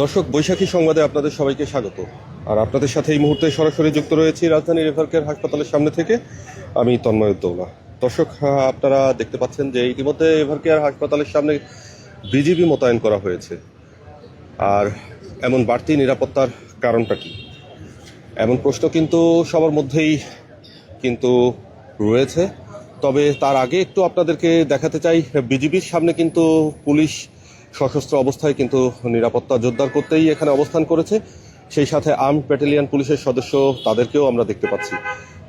দর্শক, বৈশাখী সংবাদে আপনাদের সবাইকে স্বাগত। আর আপনাদের সাথে এই মুহূর্তে সরাসরি যুক্ত রয়েছি রাজধানী রেফারকের হাসপাতালের সামনে থেকে আমি তন্ময় উদ্দৌলা। দর্শক আপনারা দেখতে পাচ্ছেন যে ইতিমধ্যে এভারকেয়ার হাসপাতালের সামনে বিজিবি মোতায়েন করা হয়েছে। আর এমন বাড়তি নিরাপত্তার কারণটা কি? এমন প্রশ্ন কিন্তু সবার মধ্যেই কিন্তু রয়েছে। তবে তার আগে একটু আপনাদেরকে দেখাতে চাই, বিজিবির সামনে কিন্তু পুলিশ সশস্ত্র অবস্থায় কিন্তু নিরাপত্তা জোরদার করতেই এখানে অবস্থান করেছে। সেই সাথে আর্ম ব্যাটালিয়ান পুলিশের সদস্য তাদেরকেও আমরা দেখতে পাচ্ছি।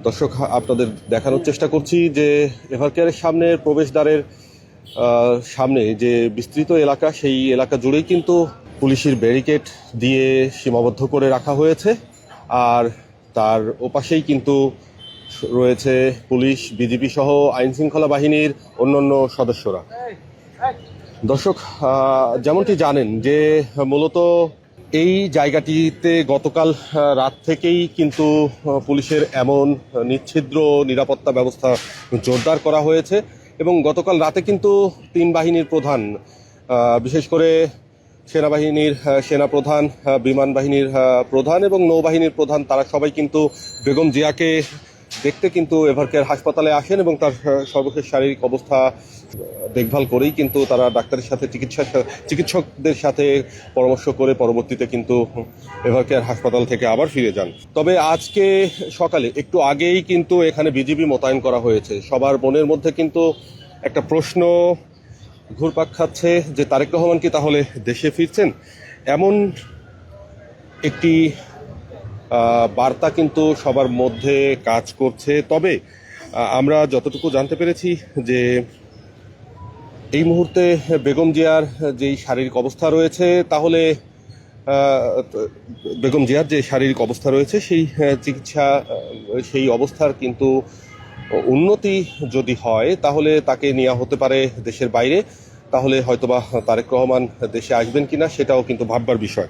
দর্শক, আপনাদের দেখানোর চেষ্টা করছি যে এভারকেয়ারের সামনে প্রবেশদ্বারের সামনে যে বিস্তৃত এলাকা, সেই এলাকা জুড়েই কিন্তু পুলিশের ব্যারিকেড দিয়ে সীমাবদ্ধ করে রাখা হয়েছে। আর তার ওপাশেই কিন্তু রয়েছে পুলিশ, বিজিবি সহ আইন শৃঙ্খলা বাহিনীর অন্যান্য সদস্যরা। দর্শক যেমনটি জানেন যে মূলত এই জায়গাটিতে গতকাল রাত থেকেই কিন্তু পুলিশের এমন নিচ্ছিদ্র নিরাপত্তা ব্যবস্থা জোরদার করা হয়েছে এবং গতকাল রাতে কিন্তু তিন বাহিনীর প্রধান বিশেষ করে সেনাবাহিনীর সেনাপ্রধান বিমান বাহিনীর প্রধান এবং নৌবাহিনীর প্রধান, তারা সবাই কিন্তু বেগম জিয়াকে দেখতে কিন্তু এভারকেয়ার হাসপাতালে আসেন এবং তার সর্বশেষ শারীরিক অবস্থা দেখভাল করেই কিন্তু তারা ডাক্তারের সাথে চিকিৎসা, চিকিৎসকদের সাথে পরামর্শ করে পরবর্তীতে কিন্তু এভারকেয়ার হাসপাতাল থেকে আবার ফিরে যান। তবে আজকে সকালে, একটু আগেই কিন্তু এখানে বিজিবি মোতায়েন করা হয়েছে। সবার মনের মধ্যে কিন্তু একটা প্রশ্ন ঘুরপাক খাচ্ছে যে, তারেক রহমান কি তাহলে দেশে ফিরছেন? এমন একটি বার্তা কিন্তু সবার মধ্যে কাজ করছে। তবে আমরা যতটুকু জানতে পেরেছি যে এই মুহূর্তে বেগম জিয়ার যেই শারীরিক অবস্থা রয়েছে, তাহলে বেগম জিয়ার যে শারীরিক অবস্থা রয়েছে, সেই চিকিৎসা সেই অবস্থার কিন্তু উন্নতি যদি হয়, তাহলে তাকে নেওয়া হতে পারে দেশের বাইরে। তাহলে হয়তোবা তারেক রহমান দেশে আসবেন কিনা, সেটাও কিন্তু ভাববার বিষয়।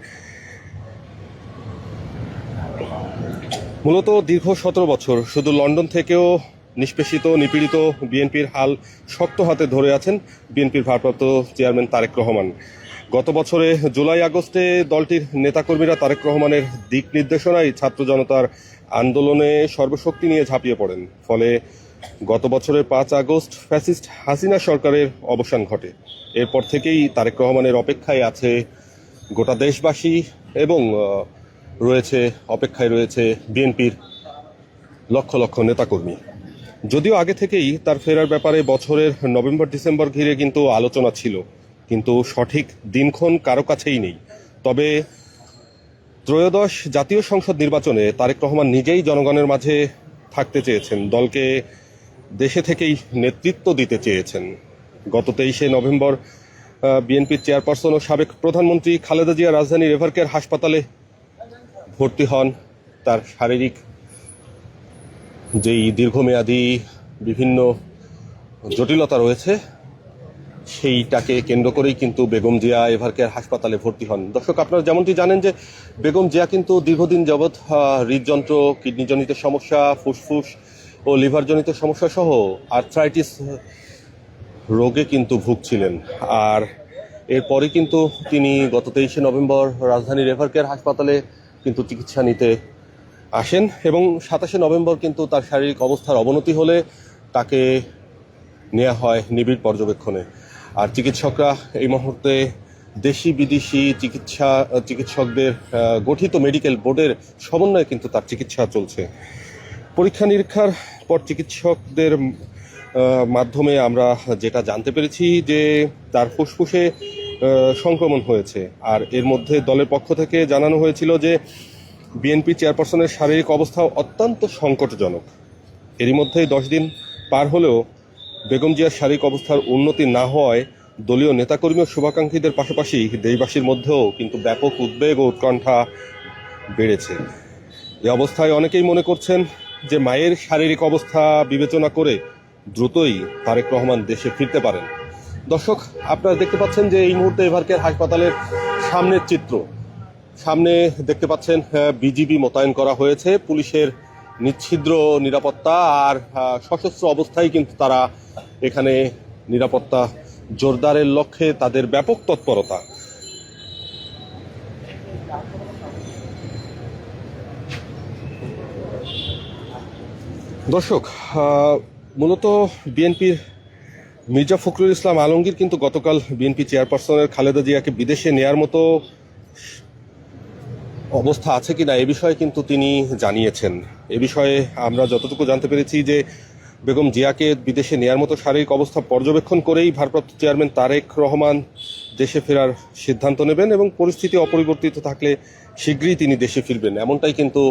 মূলত দীর্ঘ সতেরো বছর শুধু লন্ডন থেকেও নিষ্পেষিত, নিপীড়িত বিএনপির হাল শক্ত হাতে ধরে আছেন বিএনপির ভারপ্রাপ্ত চেয়ারম্যান তারেক রহমান। গত বছরে জুলাই আগস্টে দলটির নেতাকর্মীরা তারেক রহমানের দিক নির্দেশনায় ছাত্র জনতার আন্দোলনে সর্বশক্তি নিয়ে ঝাঁপিয়ে পড়েন। ফলে গত বছরের পাঁচ আগস্ট ফ্যাসিস্ট হাসিনা সরকারের অবসান ঘটে। এরপর থেকেই তারেক রহমানের অপেক্ষায় আছে গোটা দেশবাসী এবং রয়েছে, অপেক্ষায় রয়েছে বিএনপির লক্ষ লক্ষ নেতাকর্মী। যদিও আগে থেকেই তার ফেরার ব্যাপারে বছরের নভেম্বর, ডিসেম্বর ঘিরে কিন্তু আলোচনা ছিল, কিন্তু সঠিক দিনক্ষণ কারও কাছেই নেই। তবে ত্রয়োদশ জাতীয় সংসদ নির্বাচনে তারেক রহমান নিজেই জনগণের মাঝে থাকতে চেয়েছেন, দলকে দেশে থেকেই নেতৃত্ব দিতে চেয়েছেন। গত তেইশে নভেম্বর বিএনপির চেয়ারপারসন ও সাবেক প্রধানমন্ত্রী খালেদা জিয়া রাজধানীর এভারকেয়ার হাসপাতালে ভর্তি হন, তার শারীরিক যেই দীর্ঘমেয়াদী বিভিন্ন জটিলতা রয়েছে, সেইটাকে কেন্দ্র করেই কিন্তু বেগম জিয়া এভারকেয়ার হাসপাতালে ভর্তি হন। দর্শক, আপনারা যেমনটি জানেন যে বেগম জিয়া কিন্তু দীর্ঘদিন যাবৎ হৃদযন্ত্র, কিডনিজনিত সমস্যা, ফুসফুস ও লিভারজনিত সমস্যা সহ আর্থ্রাইটিস রোগে কিন্তু ভুগছিলেন। আর এরপরে কিন্তু তিনি গত তেইশে নভেম্বর রাজধানীর এভারকেয়ার হাসপাতালে কিন্তু চিকিৎসা নিতে আসেন এবং সাতাশে নভেম্বর কিন্তু তার শারীরিক অবস্থার অবনতি হলে তাকে নেওয়া হয় নিবিড় পর্যবেক্ষণে। আর চিকিৎসকরা এই মুহূর্তে দেশি বিদেশি চিকিৎসা, চিকিৎসকদের গঠিত মেডিকেল বোর্ডের সমন্বয়ে কিন্তু তার চিকিৎসা চলছে। পরীক্ষা নিরীক্ষার পর চিকিৎসকদের মাধ্যমে আমরা যেটা জানতে পেরেছি যে তার ফুসফুসে সংক্রমণ হয়েছে। আর এর মধ্যে দলের পক্ষ থেকে জানানো হয়েছিল যে, বিএনপি চেয়ারপারসনের শারীরিক অবস্থা অত্যন্ত সংকটজনক। এরই মধ্যে দশ দিন পার হলেও বেগম জিয়ার শারীরিক অবস্থার উন্নতি না হওয়ায় দলীয় নেতাকর্মী ও শুভাকাঙ্ক্ষীদের পাশাপাশি দেশবাসীর মধ্যেও কিন্তু ব্যাপক উদ্বেগ ও উৎকণ্ঠা বেড়েছে। এ অবস্থায় অনেকেই মনে করছেন যে, মায়ের শারীরিক অবস্থা বিবেচনা করে দ্রুতই তারেক রহমান দেশে ফিরতে পারেন। দর্শক, আপনারা দেখতে পাচ্ছেন যে এই মুহূর্তে এভারকের হাসপাতালের সামনের চিত্র। সামনে দেখতে পাচ্ছেন বিজিবি মোতায়েন করা হয়েছে। পুলিশের নিচ্ছিদ্র নিরাপত্তা আর সশস্ত্র অবস্থায় কিন্তু তারা এখানে নিরাপত্তা জোরদারের লক্ষ্যে তাদের ব্যাপক তৎপরতা। দর্শক মূলত বিএনপির মির্জা ফখরুল ইসলাম আলমগীর কিন্তু গতকাল বিএনপি চেয়ারপারসনের খালেদা জিয়াকে বিদেশে নেয়ার মতো অবস্থা আছে কিনা এ বিষয়ে কিন্তু তিনি জানিয়েছেন। এ বিষয়ে আমরা যতটুকু জানতে পেরেছি যে বেগম জিয়াকে বিদেশে নেয়ার মতো শারীরিক অবস্থা পর্যবেক্ষণ করেই ভারপ্রাপ্ত চেয়ারম্যান তারেক রহমান দেশে ফেরার সিদ্ধান্ত নেবেন এবং পরিস্থিতি অপরিবর্তিত থাকলে শীঘ্রই তিনি দেশে ফিরবেন, এমনটাই কিন্তু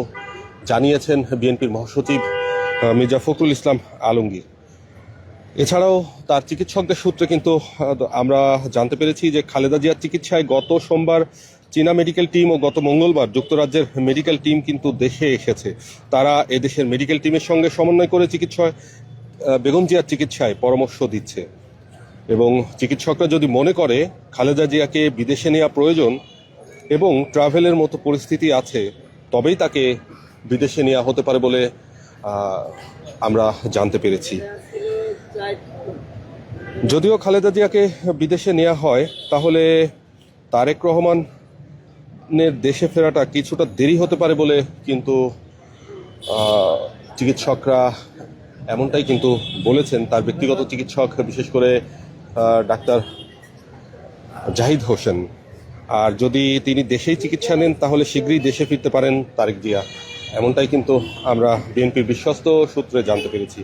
জানিয়েছেন বিএনপির মহাসচিব মির্জা ফখরুল ইসলাম আলমগীর। এছাড়াও তার চিকিৎসকদের সূত্রে কিন্তু আমরা জানতে পেরেছি যে খালেদা জিয়ার চিকিৎসায় গত সোমবার চীনা মেডিকেল টিম ও গত মঙ্গলবার যুক্তরাজ্যের মেডিকেল টিম কিন্তু দেশে এসেছে। তারা এদেশের মেডিকেল টিমের সঙ্গে সমন্বয় করে চিকিৎসায় বেগম জিয়ার চিকিৎসায় পরামর্শ দিচ্ছে। এবং চিকিৎসকরা যদি মনে করে খালেদা জিয়াকে বিদেশে নেওয়া প্রয়োজন এবং ট্রাভেলের মতো পরিস্থিতি আছে, তবেই তাকে বিদেশে নেওয়া হতে পারে বলে আমরা জানতে পেরেছি। যদিও খালেদা জিয়াকে বিদেশে নেওয়া হয়, তাহলে তারেক রহমানের দেশে ফেরাটা কিছুটা দেরি হতে পারে বলে কিন্তু চিকিৎসকরা এমনটাই কিন্তু বলেছেন। তার ব্যক্তিগত চিকিৎসক বিশেষ করে ডাক্তার জাহিদ হোসেন। আর যদি তিনি দেশেই চিকিৎসা নেন, তাহলে শীঘ্রই দেশে ফিরতে পারেন তারেক জিয়া। এমনটাই কিন্তু আমরা বিএনপির বিশ্বস্ত সূত্রে জানতে পেরেছি।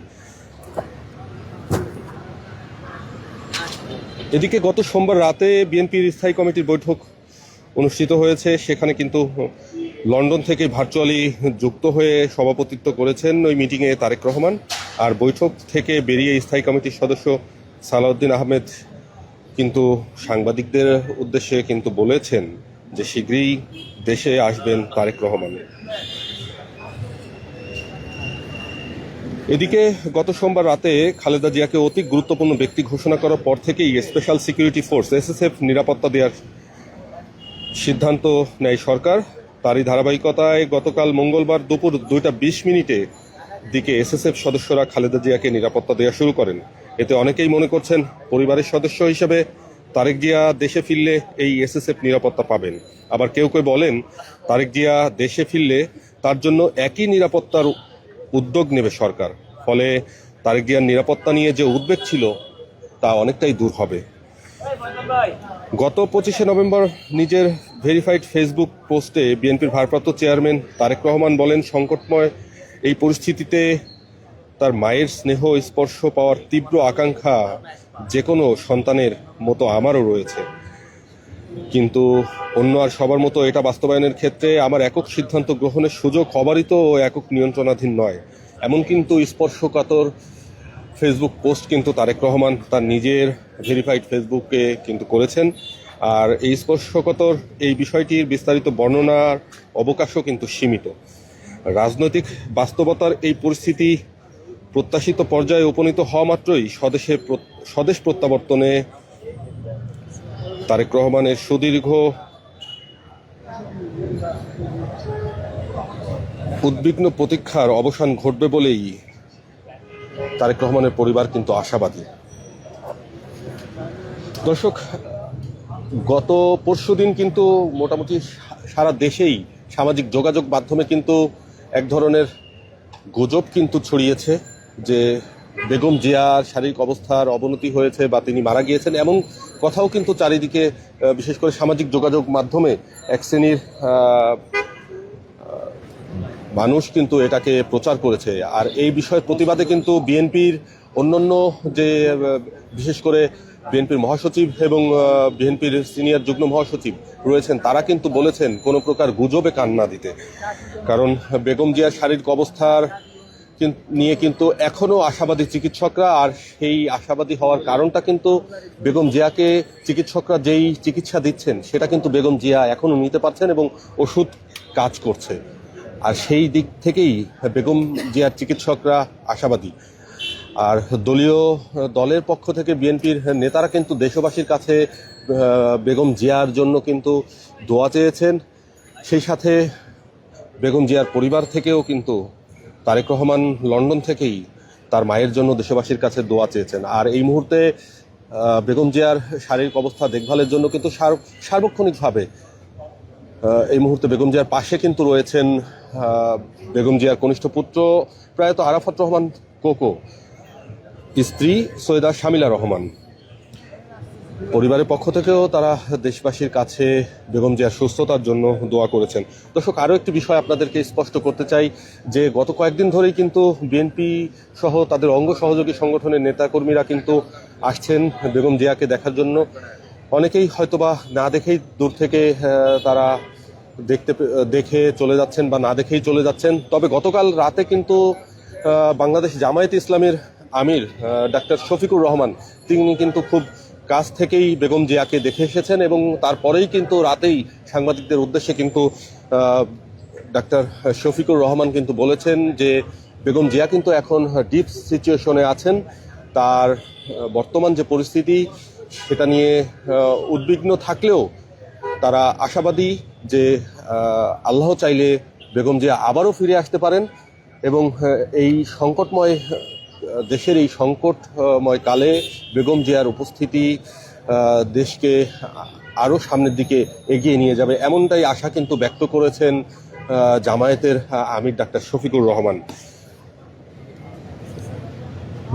এদিকে গত সোমবার রাতে বিএনপির স্থায়ী কমিটির বৈঠক অনুষ্ঠিত হয়েছে। সেখানে কিন্তু লন্ডন থেকে ভার্চুয়ালি যুক্ত হয়ে সভাপতিত্ব করেছেন ওই মিটিংয়ে তারেক রহমান। আর বৈঠক থেকে বেরিয়ে স্থায়ী কমিটির সদস্য সালাউদ্দিন আহমেদ কিন্তু সাংবাদিকদের উদ্দেশ্যে কিন্তু বলেছেন যে শীঘ্রই দেশে আসবেন তারেক রহমান। এদিকে গত সোমবার রাতে খালেদা জিয়াকে অতি গুরুত্বপূর্ণ ব্যক্তি ঘোষণা করার পর থেকেই স্পেশাল সিকিউরিটি ফোর্স এসএসএফ নিরাপত্তা দেওয়ার সিদ্ধান্ত নেয় সরকার। তারই ধারাবাহিকতায় গতকাল মঙ্গলবার দুপুর দুইটা বিশ মিনিটে দিকে এসএসএফ সদস্যরা খালেদা জিয়াকে নিরাপত্তা দেওয়া শুরু করেন। এতে অনেকেই মনে করছেন পরিবারের সদস্য হিসেবে তারেক জিয়া দেশে ফিরলে এই এসএসএফ নিরাপত্তা পাবেন। আবার কেউ কেউ বলেন, তারেক জিয়া দেশে ফিরলে তার জন্য একই নিরাপত্তার উদ্যোগ নেবে সরকার। ফলে তারেক জিয়ার নিরাপত্তা নিয়ে যে উদ্বেগ ছিল, তা অনেকটাই দূর হবে। গত পঁচিশে নভেম্বর নিজের ভেরিফাইড ফেসবুক পোস্টে বিএনপির ভারপ্রাপ্ত চেয়ারম্যান তারেক রহমান বলেন, সংকটময় এই পরিস্থিতিতে তার মায়ের স্নেহ স্পর্শ পাওয়ার তীব্র আকাঙ্ক্ষা যে কোনো সন্তানের মতো আমারও রয়েছে। কিন্তু অন্য আর সবার মতো এটা বাস্তবায়নের ক্ষেত্রে আমার একক সিদ্ধান্ত গ্রহণের সুযোগ অবারিত তো একক নিয়ন্ত্রণাধীন নয়। এমন কিন্তু স্পর্শকাতর ফেসবুক পোস্ট কিন্তু তারেক রহমান তার নিজের ভেরিফাইড ফেসবুকে কিন্তু করেছেন। আর এই স্পর্শকাতর এই বিষয়টির বিস্তারিত বর্ণনার অবকাশও কিন্তু সীমিত। রাজনৈতিক বাস্তবতার এই পরিস্থিতি প্রত্যাশিত পর্যায়ে উপনীত হওয়া মাত্রই স্বদেশে স্বদেশ প্রত্যাবর্তনে তারেক রহমানের সুদীর্ঘ উদ্বিগ্ন প্রতীক্ষার অবসান ঘটবে বলেই তারেক রহমানের পরিবার কিন্তু আশাবাদী। দর্শক, গত পরশুদিন কিন্তু মোটামুটি সারা দেশেই সামাজিক যোগাযোগ মাধ্যমে কিন্তু এক ধরনের গুজব কিন্তু ছড়িয়েছে যে বেগম জিয়ার শারীরিক অবস্থার অবনতি হয়েছে বা তিনি মারা গিয়েছেন এমন কথাও কিন্তু চারিদিকে বিশেষ করে সামাজিক যোগাযোগ মাধ্যমে এক শ্রেণির মানুষ কিন্তু এটাকে প্রচার করেছে। আর এই বিষয়ের প্রতিবাদে কিন্তু বিএনপির অন্যান্য যে বিশেষ করে বিএনপির মহাসচিব এবং বিএনপির সিনিয়র যুগ্ম মহাসচিব রয়েছেন, তারা কিন্তু বলেছেন কোনো প্রকার গুজবে কান্না দিতে। কারণ বেগম জিয়ার শারীরিক অবস্থার নিয়ে কিন্তু এখনও আশাবাদী চিকিৎসকরা, আর সেই আশাবাদী হওয়ার কারণটা কিন্তু বেগম জিয়াকে চিকিৎসকরা যেই চিকিৎসা দিচ্ছেন, সেটা কিন্তু বেগম জিয়া এখনও নিতে পারছেন এবং ওষুধ কাজ করছে। আর সেই দিক থেকেই বেগম জিয়ার চিকিৎসকরা আশাবাদী। আর দলীয় দলের পক্ষ থেকে বিএনপির নেতারা কিন্তু দেশবাসীর কাছে বেগম জিয়ার জন্য কিন্তু দোয়া চেয়েছেন। সেই সাথে বেগম জিয়ার পরিবার থেকেও কিন্তু তারেক রহমান লন্ডন থেকেই তার মায়ের জন্য দেশবাসীর কাছে দোয়া চেয়েছেন। আর এই মুহূর্তে বেগম জিয়ার শারীরিক অবস্থা, দেখভালের জন্য কিন্তু সার- সার্বক্ষণিকভাবে এই মুহূর্তে বেগম জিয়ার পাশে কিন্তু রয়েছেন বেগম জিয়ার কনিষ্ঠ পুত্র প্রয়াত আরাফাত রহমান কোকো। স্ত্রী সৈয়দা শামিলা রহমান। পরিবারের পক্ষ থেকেও তারা দেশবাসীর কাছে বেগম জিয়ার সুস্থতার জন্য দোয়া করেছেন। দর্শক, আরও একটি বিষয় আপনাদেরকে স্পষ্ট করতে চাই যে গত কয়েকদিন ধরেই কিন্তু বিএনপি সহ তাদের অঙ্গ সহযোগী সংগঠনের নেতাকর্মীরা কিন্তু আসছেন বেগম জিয়াকে দেখার জন্য। অনেকেই হয়তোবা না দেখেই দূর থেকে তারা দেখতে দেখে চলে যাচ্ছেন বা না দেখেই চলে যাচ্ছেন। তবে গতকাল রাতে কিন্তু বাংলাদেশ জামায়াত ইসলামের আমির ডাক্তার শফিকুর রহমান, তিনি কিন্তু খুব কাছ থেকেই বেগম জিয়াকে দেখে এসেছেন এবং তারপরেই কিন্তু রাতেই সাংবাদিকদের উদ্দেশ্যে কিন্তু ডাক্তার শফিকুর রহমান কিন্তু বলেছেন যে বেগম জিয়া কিন্তু এখন ডিপ সিচুয়েশনে আছেন। তার বর্তমান যে পরিস্থিতি, সেটা নিয়ে উদ্বিগ্ন থাকলেও তারা আশাবাদী যে আল্লাহ চাইলে বেগম জিয়া আবারও ফিরে আসতে পারেন এবং এই সংকটময় দেশের এই সংকটময় কালে বেগম জিয়ার উপস্থিতি দেশকে আরও সামনের দিকে এগিয়ে নিয়ে যাবে এমনটাই আশা কিন্তু ব্যক্ত করেছেন জামায়াতের আমির ডাক্তার শফিকুর রহমান।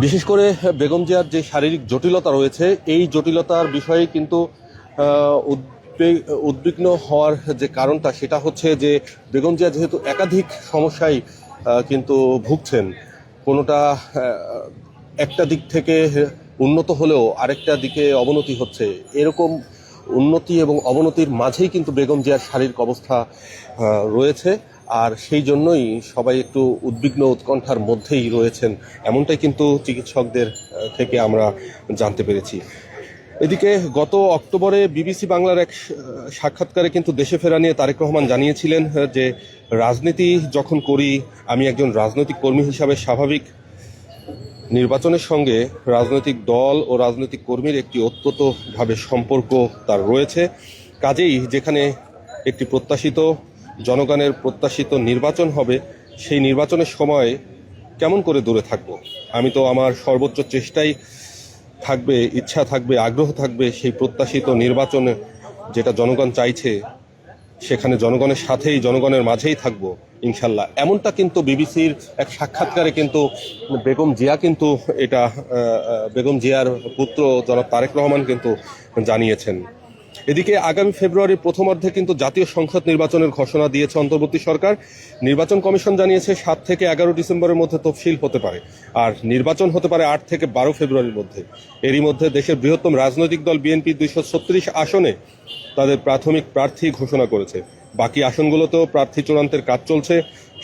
বিশেষ করে বেগম জিয়ার যে শারীরিক জটিলতা রয়েছে, এই জটিলতার বিষয়ে কিন্তু উদ্বিগ্ন হওয়ার যে কারণটা সেটা হচ্ছে যে, বেগম জিয়া যেহেতু একাধিক সমস্যায় কিন্তু ভুগছেন কোনোটা একটা দিক থেকে উন্নত হলেও আরেকটা দিকে অবনতি হচ্ছে। এরকম উন্নতি এবং অবনতির মাঝেই কিন্তু বেগম জিয়ার শারীরিক অবস্থা রয়েছে। আর সেই জন্যই সবাই একটু উদ্বিগ্ন উৎকণ্ঠার মধ্যেই রয়েছেন। এমনটাই কিন্তু চিকিৎসকদের থেকে আমরা জানতে পেরেছি। এদিকে গত অক্টোবরে বিবিসি বাংলার এক সাক্ষাৎকারে কিন্তু দেশে ফেরা নিয়ে তারেক রহমান জানিয়েছিলেন যে রাজনীতি যখন করি, আমি একজন রাজনৈতিক কর্মী হিসাবে স্বাভাবিক। নির্বাচনের সঙ্গে রাজনৈতিক দল ও রাজনৈতিক কর্মীর একটি ওতপ্রোতভাবে সম্পর্ক তার রয়েছে। কাজেই যেখানে একটি প্রত্যাশিত, জনগণের প্রত্যাশিত নির্বাচন হবে, সেই নির্বাচনের সময় কেমন করে দূরে থাকব? আমি তো আমার সর্বোচ্চ চেষ্টাই থাকবে, ইচ্ছা থাকবে, আগ্রহ থাকবে সেই প্রত্যাশিত নির্বাচনে যেটা জনগণ চাইছে, সেখানে জনগণের সাথেই, জনগণের মাঝেই থাকব, ইনশাল্লাহ। এমনটা কিন্তু বিবিসির এক সাক্ষাৎকারে কিন্তু বেগম জিয়া কিন্তু এটা বেগম জিয়ার পুত্র জনাব তারেক রহমান কিন্তু জানিয়েছেন। এদিকে আগামী ফেব্রুয়ারির প্রথমার্ধে কিন্তু জাতীয় সংসদ নির্বাচনের ঘোষণা দিয়েছে অন্তর্বর্তী সরকার। নির্বাচন কমিশন জানিয়েছে, সাত থেকে এগারো ডিসেম্বরের মধ্যে তফসিল হতে পারে। আর নির্বাচন হতে পারে আট থেকে বারো ফেব্রুয়ারির মধ্যে। এরই মধ্যে দেশের বৃহত্তম রাজনৈতিক দল বিএনপি দুইশো ছত্রিশ আসনে তাদের প্রাথমিক প্রার্থী ঘোষণা করেছে। বাকি আসনগুলোতেও প্রার্থী চূড়ান্তের কাজ চলছে।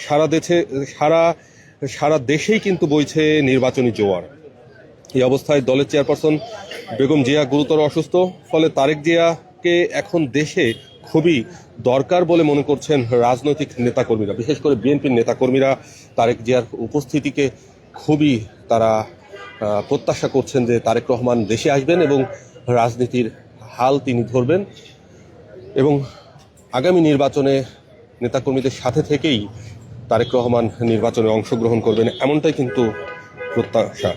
সারা দেশে, সারা সারা দেশেই কিন্তু বইছে নির্বাচনী জোয়ার। এই অবস্থায় দলের চেয়ারপারসন বেগম জিয়া গুরুতর অসুস্থ। ফলে তারেক জিয়াকে এখন দেশে খুবই দরকার বলে মনে করছেন রাজনৈতিক নেতাকর্মীরা, বিশেষ করে বিএনপির নেতাকর্মীরা। তারেক জিয়ার উপস্থিতিকে খুবই তারা প্রত্যাশা করছেন যে তারেক রহমান দেশে আসবেন এবং রাজনীতির হাল তিনি ধরবেন। এবং আগামী নির্বাচনে নেতাকর্মীদের সাথে থেকেই তারেক রহমান নির্বাচনে অংশগ্রহণ করবেন, এমনটাই কিন্তু প্রত্যাশা।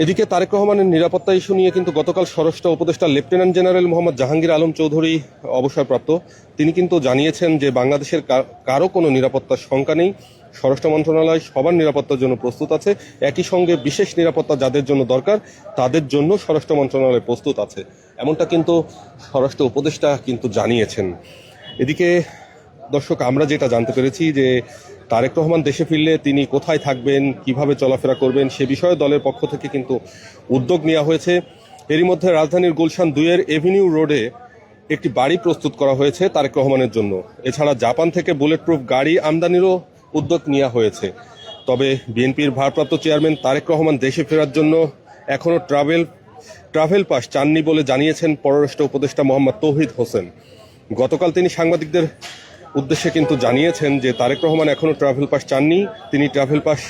এদিকে তারেক রহমানের নিরাপত্তা ইস্যু নিয়ে কিন্তু গতকাল স্বরাষ্ট্র উপদেষ্টা লেফটেন্যান্ট জেনারেল মোহাম্মদ জাহাঙ্গীর আলম চৌধুরী অবসরপ্রাপ্ত। তিনি কিন্তু জানিয়েছেন যে বাংলাদেশের কারও কোনো নিরাপত্তার শঙ্কা নেই। স্বরাষ্ট্র মন্ত্রণালয় সবার নিরাপত্তার জন্য প্রস্তুত আছে। একই সঙ্গে বিশেষ নিরাপত্তা যাদের জন্য দরকার, তাদের জন্য স্বরাষ্ট্র মন্ত্রণালয় প্রস্তুত আছে। এমনটা কিন্তু স্বরাষ্ট্র উপদেষ্টা কিন্তু জানিয়েছেন। এদিকে দর্শক, আমরা যেটা জানতে পেরেছি যে তারেক রহমান দেশে ফিরলে তিনি কোথায় থাকবেন, কীভাবে চলাফেরা করবেন, সে বিষয়ে দলের পক্ষ থেকে কিন্তু উদ্যোগ নেওয়া হয়েছে। এরই মধ্যে রাজধানীর গুলশান দুইয়ের এভিনিউ রোডে একটি বাড়ি প্রস্তুত করা হয়েছে তারেক রহমানের জন্য। এছাড়া জাপান থেকে বুলেট প্রুফ গাড়ি আমদানিরও উদ্যোগ নেওয়া হয়েছে। তবে বিএনপির ভারপ্রাপ্ত চেয়ারম্যান তারেক রহমান দেশে ফেরার জন্য এখনও ট্রাভেল ট্রাভেল পাস চাননি বলে জানিয়েছেন পররাষ্ট্র উপদেষ্টা মোহাম্মদ তৌহিদ হোসেন। গতকাল তিনি সাংবাদিকদের উদ্দেশ্যে কিন্তু জানিয়েছেন যে তারেক রহমান এখনও ট্রাভেল পাস চাননি। তিনি ট্রাভেল পাস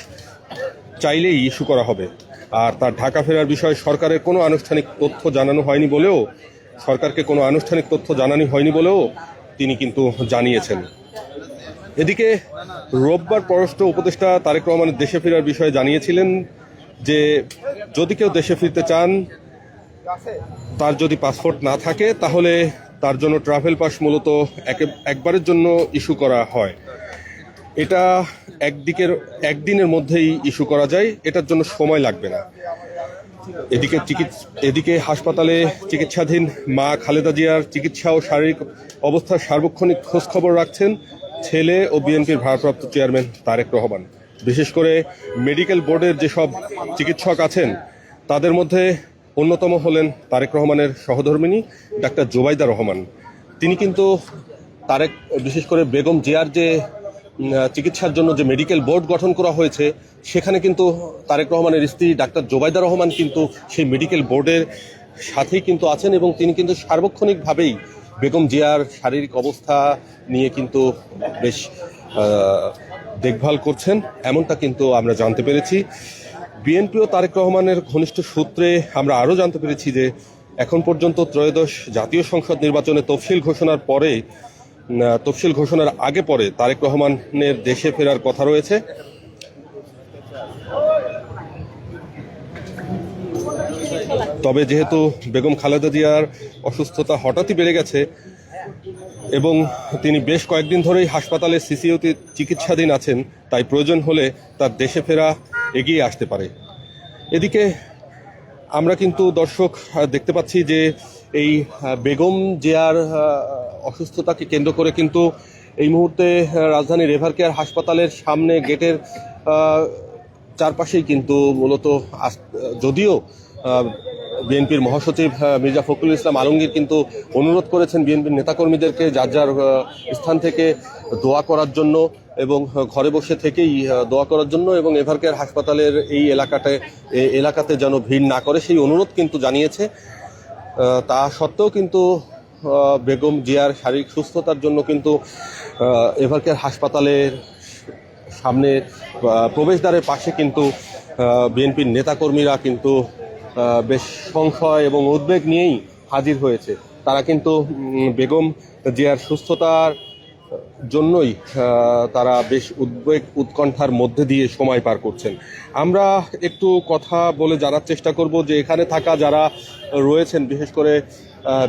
চাইলেই ইস্যু করা হবে। আর তার ঢাকা ফেরার বিষয়ে সরকারের কোনো আনুষ্ঠানিক তথ্য জানানো হয়নি বলেও, সরকারকে কোনো আনুষ্ঠানিক তথ্য জানানো হয়নি বলেও তিনি কিন্তু জানিয়েছেন। এদিকে রোববার পররাষ্ট্র উপদেষ্টা তারেক রহমানের দেশে ফেরার বিষয়ে জানিয়েছিলেন যে, যদি কেউ দেশে ফিরতে চান, তার যদি পাসপোর্ট না থাকে, তাহলে তার জন্য ট্রাভেল পাস মূলত একে- একবারের জন্য ইস্যু করা হয়। এটা একদিকের একদিনের মধ্যেই ইস্যু করা যায়, এটার জন্য সময় লাগবে না। এদিকে চিকিৎসা এদিকে হাসপাতালে চিকিৎসাধীন মা খালেদা জিয়ার চিকিৎসা ও শারীরিক অবস্থার সার্বক্ষণিক খোঁজ খবর রাখছেন ছেলে ও বিএনপির ভারপ্রাপ্ত চেয়ারম্যান তারেক রহমান। বিশেষ করে মেডিকেল বোর্ডের যেসব চিকিৎসক আছেন, তাদের মধ্যে অন্যতম হলেন তারেক রহমানের সহধর্মিনী ডাক্তার জোবাইদা রহমান। তিনি কিন্তু তারেক, বিশেষ করে বেগম জিয়ার যে চিকিৎসার জন্য যে মেডিকেল বোর্ড গঠন করা হয়েছে, সেখানে কিন্তু তারেক রহমানের স্ত্রী ডাক্তার জোবাইদা রহমান কিন্তু সেই মেডিকেল বোর্ডের সাথেই কিন্তু আছেন এবং তিনি কিন্তু সার্বক্ষণিকভাবেই বেগম জিয়ার শারীরিক অবস্থা নিয়ে কিন্তু বেশ দেখভাল করছেন। এমনটা কিন্তু আমরা জানতে পেরেছি। বিএনপি ও তারেক রহমানের ঘনিষ্ঠ সূত্রে আমরা আরও জানতে পেরেছি যে এখন পর্যন্ত ত্রয়োদশ জাতীয় সংসদ নির্বাচনে তফসিল ঘোষণার পরে তফসিল ঘোষণার আগে পরে তারেক রহমানের দেশে ফেরার কথা রয়েছে। তবে যেহেতু বেগম খালেদা জিয়ার অসুস্থতা হঠাৎই বেড়ে গেছে এবং তিনি বেশ কয়েকদিন ধরেই হাসপাতালে সিসিওতে চিকিৎসাধীন আছেন, তাই প্রয়োজন হলে তার দেশে ফেরা এগিয়ে আসতে পারে। এদিকে আমরা কিন্তু দর্শক দেখতে পাচ্ছি যে এই বেগম জিয়ার অসুস্থতাকে কেন্দ্র করে কিন্তু এই মুহূর্তে রাজধানী রেভার কেয়ার হাসপাতালের সামনে গেটের চারপাশেই কিন্তু মূলত যদিও বিএনপির মহাসচিব মির্জা ফখরুল ইসলাম আলমগীর কিন্তু অনুরোধ করেছেন বিএনপির নেতাকর্মীদেরকে যার যার স্থান থেকে দোয়া করার জন্য। এবং ঘরে বসে থেকেই দোয়া করার জন্য এবং এভারকেয়ার হাসপাতালের এই এলাকাতে এলাকাতে যেন ভিড় না করে, সেই অনুরোধ কিন্তু জানিয়েছে। তা সত্ত্বেও কিন্তু বেগম জিয়ার শারীরিক সুস্থতার জন্য কিন্তু এভারকেয়ার হাসপাতালের সামনে প্রবেশদ্বারের পাশে কিন্তু বিএনপির নেতাকর্মীরা কিন্তু বেশ সংশয় এবং উদ্বেগ নিয়েই হাজির হয়েছে। তারা কিন্তু বেগম জিয়ার সুস্থতার জন্যই তারা বেশ উদ্বেগ উৎকণ্ঠার মধ্যে দিয়ে সময় পার করছেন। আমরা একটু কথা বলে জানার চেষ্টা করব যে এখানে থাকা যারা রয়েছেন, বিশেষ করে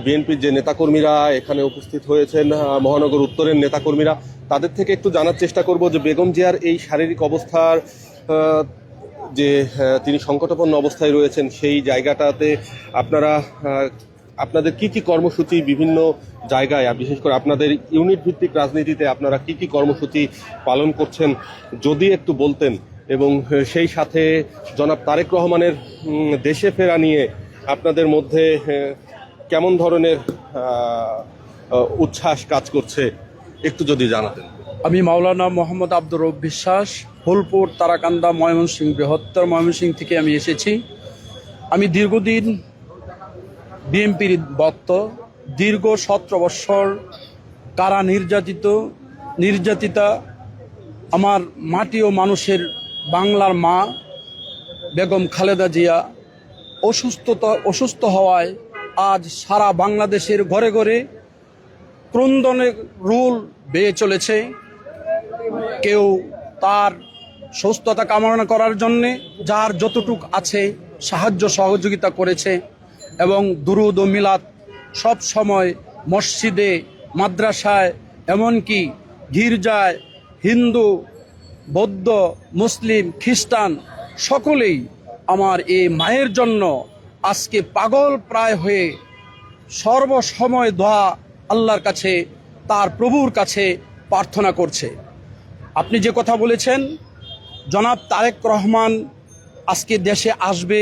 বিএনপির যে নেতাকর্মীরা এখানে উপস্থিত হয়েছেন মহানগর উত্তরের নেতাকর্মীরা, তাদের থেকে একটু জানার চেষ্টা করব যে বেগম জিয়ার এই শারীরিক অবস্থার যে তিনি সংকটাপন্ন অবস্থায় রয়েছেন, সেই জায়গাটাতে আপনারা আপনাদের কি কি কর্মসূচি বিভিন্ন জায়গায় বিশেষ করে আপনাদের ইউনিট ভিত্তিক রাজনীতিতে আপনারা কি কি কর্মসূচি পালন করছেন, যদি একটু বলতেন? এবং সেই সাথে জনাব তারেক রহমানের দেশে ফেরা নিয়ে আপনাদের মধ্যে কেমন ধরনের উচ্ছ্বাস কাজ করছে, একটু যদি জানাতেন। আমি মাওলানা মোহাম্মদ আব্দুর রব বিশ্বাস ফুলপুর তারাকান্দা ময়মনসিংহ বৃহত্তর ময়মনসিংহ থেকে আমি এসেছি। আমি দীর্ঘদিন বিএনপির ভক্ত দীর্ঘ সতেরো বৎসর কারা নির্যাতিত, নির্যাতিতা আমার মাটি ও মানুষের বাংলার মা বেগম খালেদা জিয়া অসুস্থতা, অসুস্থ হওয়ায় আজ সারা বাংলাদেশের ঘরে ঘরে ক্রন্দনের রুল বেয়ে চলেছে। কেউ তার সুস্থতা কামনা করার জন্যে, যার যতটুক আছে সাহায্য সহযোগিতা করেছে এবং দুরুদ ও মিলাদ সব সময় মসজিদে, মাদ্রাসায়, এমনকি গির্জায় হিন্দু, বৌদ্ধ, মুসলিম, খ্রিস্টান সকলেই আমার এই মায়ের জন্য আজকে পাগল প্রায় হয়ে সর্বসময় দোয়া আল্লাহর কাছে, তার প্রভুর কাছে প্রার্থনা করছে। আপনি যে কথা বলেছেন, জনাব তারেক রহমান আজকে দেশে আসবে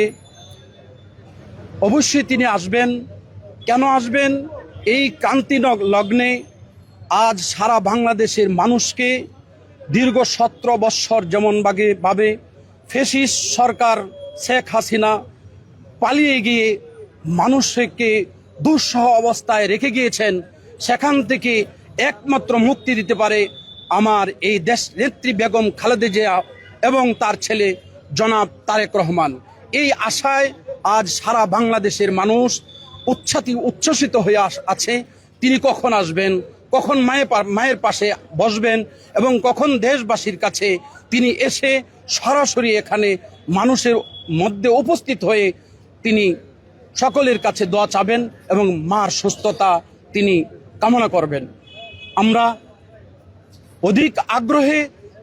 অবশ্যই তিনি আসবেন। কেন আসবেন? এই কান্তি লগ্নে আজ সারা বাংলাদেশের মানুষকে দীর্ঘ সতেরো বৎসর যেমন বাগে ভাবে ফেসিস সরকার শেখ হাসিনা পালিয়ে গিয়ে মানুষকে দুঃসহ অবস্থায় রেখে গিয়েছেন, সেখান থেকে একমাত্র মুক্তি দিতে পারে আমার এই দেশ নেত্রী বেগম খালেদা জিয়া এবং তার ছেলে জনাব তারেক রহমান। এই আশায় আজ সারা বাংলাদেশের মানুষ উচ্ছ্বাতি উচ্ছ্বসিত হয়ে আছে। তিনি কখন আসবেন? কখন মায়ের মায়ের পাশে বসবেন? এবং কখন দেশবাসীর কাছে তিনি এসে সরাসরি এখানে মানুষের মধ্যে উপস্থিত হয়ে তিনি সকলের কাছে দোয়া চাবেন এবং মার সুস্থতা তিনি কামনা করবেন। আমরা অধিক আগ্রহে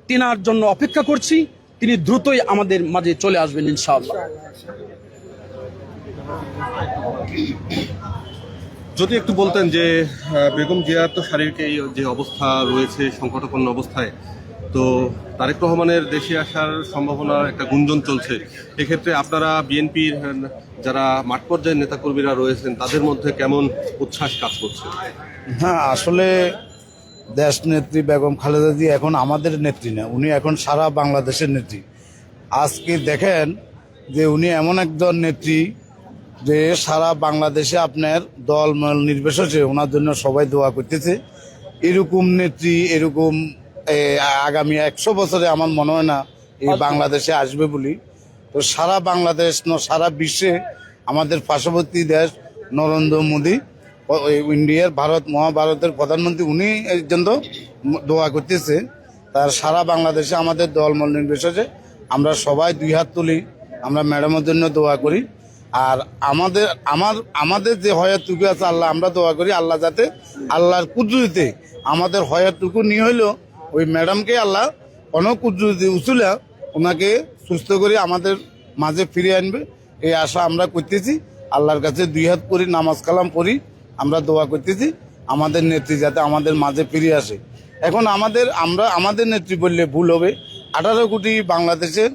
তিনার জন্য অপেক্ষা করছি। তিনি দ্রুতই আমাদের মাঝে চলে আসবেন, ইনশাআল্লাহ। যদি একটু বলতেন যে বেগম জিয়ার তো শারীরিক এই যে অবস্থা রয়েছে সংকটাপন্ন অবস্থায়, তো তারেক রহমানের দেশে আসার সম্ভাবনা একটা গুঞ্জন চলছে। এক্ষেত্রে আপনারা বিএনপির যারা মাঠ পর্যায়ের নেতাকর্মীরা রয়েছেন, তাদের মধ্যে কেমন উচ্ছ্বাস কাজ করছে? হ্যাঁ আসলে দেশ নেত্রী বেগম খালেদা জি এখন আমাদের নেত্রী না, উনি এখন সারা বাংলাদেশের নেত্রী। আজকে দেখেন যে উনি এমন একজন নেত্রী যে সারা বাংলাদেশে আপনার দল মল নির্বিশেষে ওনার জন্য সবাই দোয়া করতেছে। এরকম নেত্রী এরকম আগামী একশো বছরে আমার মনে হয় না এই বাংলাদেশে আসবে বলি। তো সারা বাংলাদেশ ন সারা বিশ্বে আমাদের পার্শ্ববর্তী দেশ নরেন্দ্র মোদী ওই ইন্ডিয়ার ভারত মহাভারতের প্রধানমন্ত্রী উনি জন্য দোয়া করতেছে। তার সারা বাংলাদেশে আমাদের দলমল নির্বিশেষে আমরা সবাই দুই হাত তুলি আমরা ম্যাডামের জন্য দোয়া করি। আর আমাদের, আমার, আমাদের যে হয়াতটুকু আছে আল্লাহ, আমরা দোয়া করি আল্লাহ যাতে আল্লাহর কুদরতিতে আমাদের হয়াতটুকু নিয়ে হইল, ওই ম্যাডামকে আল্লাহ অনেক কুদরতি উচুলা ওনাকে সুস্থ করে আমাদের মাঝে ফিরে আনবে। এই আশা আমরা করতেছি। আল্লাহর কাছে দুই হাত করি নামাজ কালাম পড়ি আমরা দোয়া করতেছি। আমাদের নেত্রী যাতে আমাদের মাঝে ফিরে আসে। এখন আমাদের, আমরা, আমাদের নেত্রী বললে ভুল হবে। আঠারো কোটি বাংলাদেশের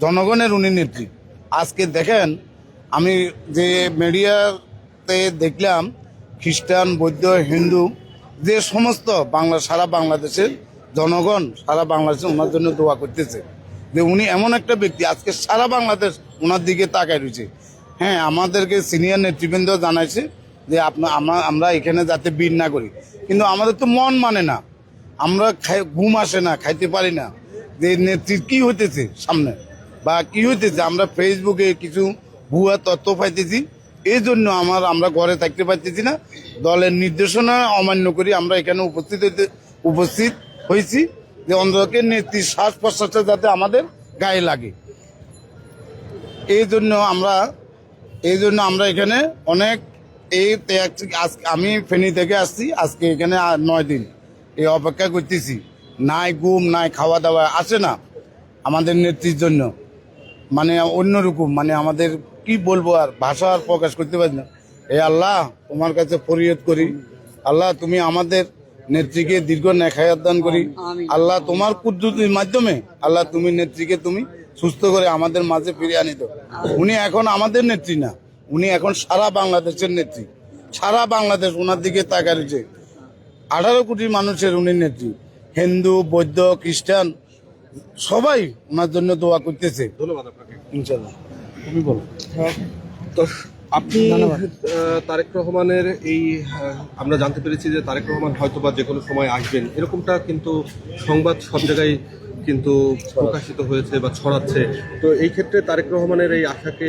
জনগণের উনি নেত্রী। আজকে দেখেন আমি যে মিডিয়াতে দেখলাম খ্রিস্টান, বৌদ্ধ, হিন্দু, যে সমস্ত বাংলা, সারা বাংলাদেশের জনগণ, সারা বাংলাদেশে ওনার জন্য দোয়া করতেছে যে উনি এমন একটা ব্যক্তি, আজকে সারা বাংলাদেশ ওনার দিকে তাকায় রয়েছে। হ্যাঁ আমাদেরকে সিনিয়র নেতৃবৃন্দ জানাইছে যে আপনার আমরা এখানে যাতে বীর না করি কিন্তু আমাদের তো মন মানে না। আমরা খাই, ঘুম আসে না, খাইতে পারি না। যে নেত্রীর কী হইতেছে সামনে? বা কী হইতেছে? আমরা ফেসবুকে কিছু ভুয়া তথ্য পাইতেছি। এই জন্য আমার আমরা ঘরে থাকতে পারতেছি না। দলের নির্দেশনা অমান্য করি আমরা এখানে উপস্থিত হইতে উপস্থিত হয়েছি যে অন্ধকে নেত্রী শ্বাস প্রশ্বাসটা যাতে আমাদের গায়ে লাগে। এই জন্য আমরা এই জন্য আমরা এখানে অনেক এই আমি ফেনী থেকে আসছি। আজকে এখানে নয় দিন। এই অপেক্ষা করতেছি। নাই ঘুম, নাই খাওয়া দাওয়া আসে না আমাদের নেত্রীর জন্য। মানে অন্যরকম মানে আমাদের কি বলব আর ভাষা আর প্রকাশ করতে পারি না। এ আল্লাহ তোমার কাছে ফরিয়ত করি। আল্লাহ তুমি আমাদের নেত্রীকে দীর্ঘ নেখায়াত দান করি। আল্লাহ তোমার কুদ্দুতির মাধ্যমে আল্লাহ তুমি নেত্রীকে তুমি সুস্থ করে আমাদের মাঝে ফিরিয়ে আনিত উনি এখন আমাদের নেত্রী না। উনি এখন সারা বাংলাদেশের নেত্রী। সারা বাংলাদেশ ওনার দিকে তাকা রয়েছে। আঠারো কোটি মানুষের উনি নেত্রী। হিন্দু বৌদ্ধ খ্রিস্টান সবাই ওনার জন্য দোয়া করতেছে। ধন্যবাদ আপনাকে। ইনশাল্লাহ তুমি বলো। তো আপনি তারেক রহমানের এই আমরা জানতে পেরেছি যে তারেক রহমান হয়তো বা যে কোনো সময় আসবেন। এরকমটা কিন্তু সংবাদ সব জায়গায় কিন্তু প্রকাশিত হয়েছে বা ছড়াচ্ছে। তো এই ক্ষেত্রে তারেক রহমানের এই আশাকে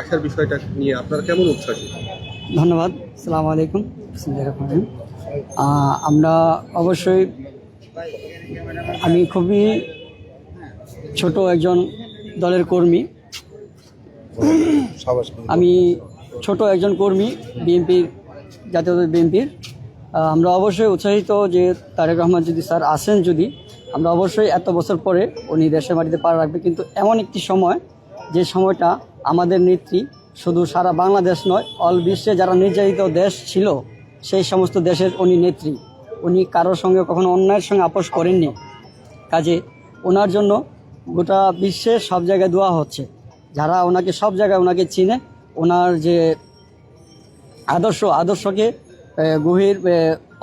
আশার বিষয়টা নিয়ে আপনারা কেমন উচ্ছ্বাসী ধন্যবাদ। সালাম আলাইকুম। আমরা অবশ্যই আমি খুবই ছোট একজন দলের কর্মী। আমি ছোট একজন কর্মী বিএনপির জাতীয় বিএনপির। আমরা অবশ্যই উৎসাহিত যে তারেক রহমান যদি স্যার আসেন যদি, আমরা অবশ্যই এত বছর পরে উনি দেশের মাটিতে পার রাখবে। কিন্তু এমন একটি সময়, যে সময়টা আমাদের নেত্রী শুধু সারা বাংলাদেশ নয় অল বিশ্বে যারা নির্যাতিত দেশ ছিল, সেই সমস্ত দেশের উনি নেত্রী। উনি কারোর সঙ্গে কখনো অন্যায়ের সঙ্গে আপোষ করেননি। কাজে ওনার জন্য গোটা বিশ্বে সব জায়গায় দোয়া হচ্ছে। যারা ওনাকে সব জায়গায় ওনাকে চিনে, ওনার যে আদর্শ, আদর্শকে গভীর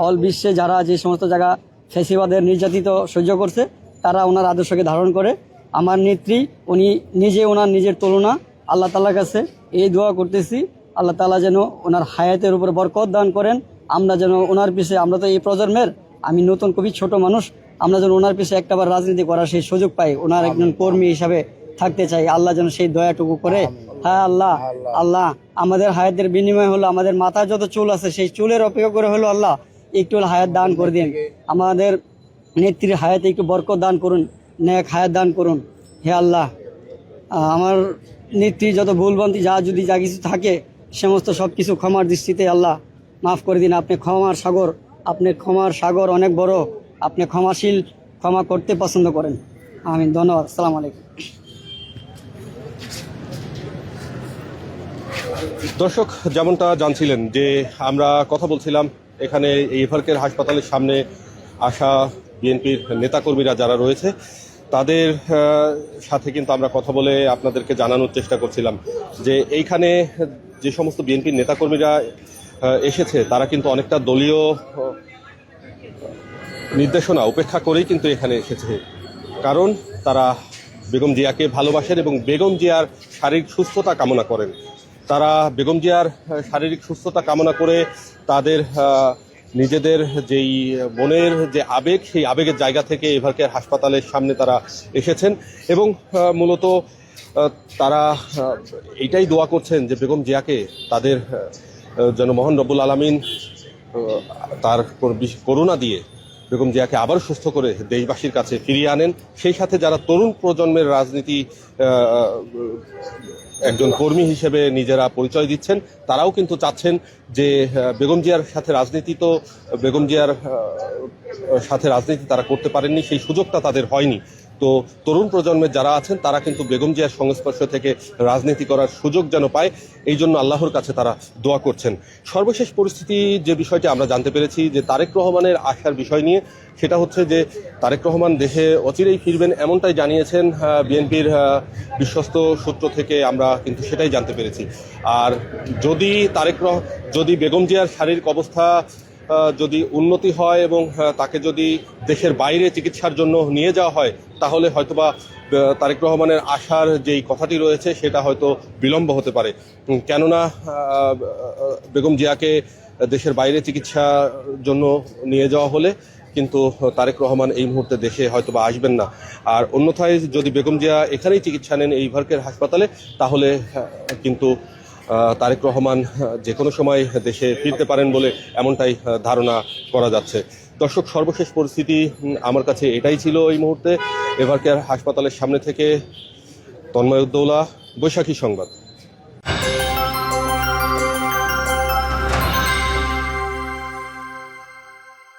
অল বিশ্বে যারা যে সমস্ত জায়গা ফেসিবাদের নির্যাতিত সহ্য করছে, তারা ওনার আদর্শকে ধারণ করে। আমার নেত্রী, উনি নিজে ওনার নিজের তুলনা, আল্লাহ তালার কাছে এই দোয়া করতেছি, আল্লাহ তালা যেন ওনার হায়াতের উপর বরকত দান করেন। আমরা যেন ওনার পিছে, আমরা তো এই প্রজন্মের, আমি নতুন কবি ছোট মানুষ, আমরা যেন ওনার পিছে একটাবার রাজনীতি করার সেই সুযোগ পাই। ওনার একজন কর্মী হিসাবে থাকতে চাই। আল্লাহ যেন সেই দয়াটুকু করে। হ্যাঁ আল্লাহ। আল্লাহ। আমাদের হায়াতের বিনিময় হলো আমাদের মাথায় যত চুল আছে সেই চুলের অপেক্ষা করে হলো আল্লাহ একটু হলো হায়াত দান করে দিন। আমাদের নেত্রীর হায়াতে একটু বরকত দান করুন নেক হায়াত দান করুন। হে আল্লাহ আমার নেত্রী যত ভুলভ্রান্তি যা যদি যা কিছু থাকে সমস্ত সব কিছু ক্ষমার দৃষ্টিতে আল্লাহ মাফ করে দিন। আপনি ক্ষমার সাগর আপনি ক্ষমার সাগর অনেক বড়। আপনি ক্ষমাশীল ক্ষমা করতে পছন্দ করেন। আমিন। ধন্যবাদ। আসসালামু আলাইকুম। দর্শক, যেমনটা জানছিলেন যে আমরা কথা বলছিলাম এখানে এভারকের হাসপাতালের সামনে আসা বিএনপির নেতাকর্মীরা যারা রয়েছে, তাদের সাথে কিন্তু আমরা কথা বলে আপনাদেরকে জানানোর চেষ্টা করছিলাম যে এইখানে যে সমস্ত বিএনপির নেতাকর্মীরা এসেছে, তারা কিন্তু অনেকটা দলীয় নির্দেশনা, উপেক্ষা করেই কিন্তু এখানে এসেছে। কারণ তারা বেগম জিয়াকে ভালোবাসেন এবং বেগম জিয়ার শারীরিক সুস্থতা কামনা করেন। তারা বেগম জিয়ার শারীরিক সুস্থতা কামনা করে তাদের নিজেদের যেই মনের যে আবেগ, সেই আবেগের জায়গা থেকে এভারকেয়ার হাসপাতালের সামনে তারা এসেছেন এবং মূলত তারা এইটাই দোয়া করছেন যে বেগম জিয়াকে তাদের যেন মহান রব্বুল আলমিন তার করুণা দিয়ে বেগম জিয়াকে আবার সুস্থ করে দেশবাসীর কাছে ফিরিয়ে আনেন। সেই সাথে যারা তরুণ প্রজন্মের রাজনীতি একজন কর্মী হিসেবে নিজেরা পরিচয় দিচ্ছেন, তারাও কিন্তু চাচ্ছেন যে বেগম জিয়ার সাথে রাজনীতি তো, বেগম জিয়ার সাথে রাজনীতি তারা করতে পারেননি, সেই সুযোগটা তাদের হয়নি। তো তরুণ প্রজন্মের যারা আছেন, তারা কিন্তু বেগম জিয়ার সংস্পর্শ থেকে রাজনীতি করার সুযোগ যেন পায়, এই জন্য আল্লাহর কাছে তারা দোয়া করছেন। সর্বশেষ পরিস্থিতি যে বিষয়টি আমরা জানতে পেরেছি, যে তারেক রহমানের আসার বিষয় নিয়ে, সেটা হচ্ছে যে তারেক রহমান দেশে অচিরেই ফিরবেন এমনটাই জানিয়েছেন বিএনপির বিশ্বস্ত সূত্র থেকে আমরা কিন্তু সেটাই জানতে পেরেছি। আর যদি তারেক রহ যদি বেগম জিয়ার শারীরিক অবস্থা যদি উন্নতি হয় এবং তাকে যদি দেশের বাইরে চিকিৎসার জন্য নিয়ে যাওয়া হয়, তাহলে হয়তোবা তারেক রহমানের আসার যেই কথাটি রয়েছে, সেটা হয়তো বিলম্ব হতে পারে। কেননা বেগম জিয়াকে দেশের বাইরে চিকিৎসার জন্য নিয়ে যাওয়া হলে কিন্তু তারেক রহমান এই মুহূর্তে দেশে হয়তো বা আসবেন না। আর অন্যথায় যদি বেগম জিয়া এখানেই চিকিৎসা নেন এই ভারকের হাসপাতালে, তাহলে কিন্তু তারেক রহমান যে কোনো সময় দেশে ফিরতে পারেন বলে এমনটাই ধারণা করা যাচ্ছে। দর্শক, সর্বশেষ পরিস্থিতি আমার কাছে এটাই ছিল এই মুহূর্তে। এভারকেয়ার হাসপাতালের সামনে থেকে তন্ময় উদ্দৌলা, বৈশাখী সংবাদ।